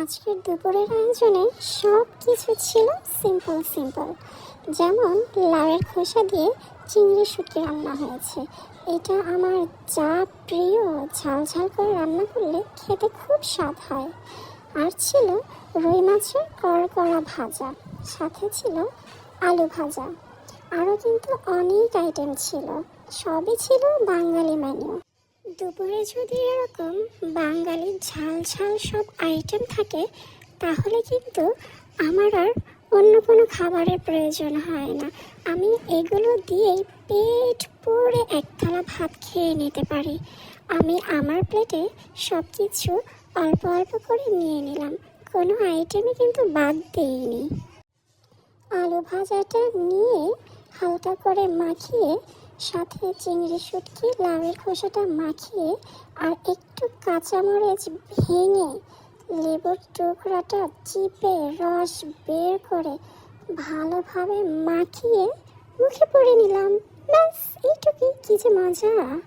আজকের দুপুরের আয়োজনে সব কিছু ছিল সিম্পল সিম্পল যেমন লাউয়ের খোসা দিয়ে চিংড়ি শুটকি রান্না হয়েছে। এটা আমার যা প্রিয় ঝাল ঝাল করে রান্না করলে খেতে খুব স্বাদ হয়। আর ছিল রুই মাছের কড়কড়া ভাজা, সাথে ছিল আলু ভাজা। আরও কিন্তু অনেক আইটেম ছিল। সবই ছিল বাঙালি মেনু দুপুরে যদি এরকম বাঙালির ঝাল ঝাল সব আইটেম থাকে, তাহলে কিন্তু আমার আর অন্য কোনো খাবারের প্রয়োজন হয় না। আমি এগুলো দিয়েই পেট পুরে এক থালা ভাত খেয়ে নিতে পারি। আমি আমার প্লেটে সব কিছু অল্প অল্প করে নিয়ে নিলাম। কোনো আইটেমই কিন্তু বাদ দিইনি। আলু ভাজাটা নিয়ে হালকা করে মাখিয়ে, সাথে চিংড়ি শুটকি, লাউয়ের খোসাটা মাখিয়ে, আর একটু কাঁচামরিচ ভেঙে লেবুর টুকরাটা চিপে রস বের করে ভালোভাবে মাখিয়ে মুখে পড়ে নিলাম। ব্যাস, এইটুকুই। কী যে মজা।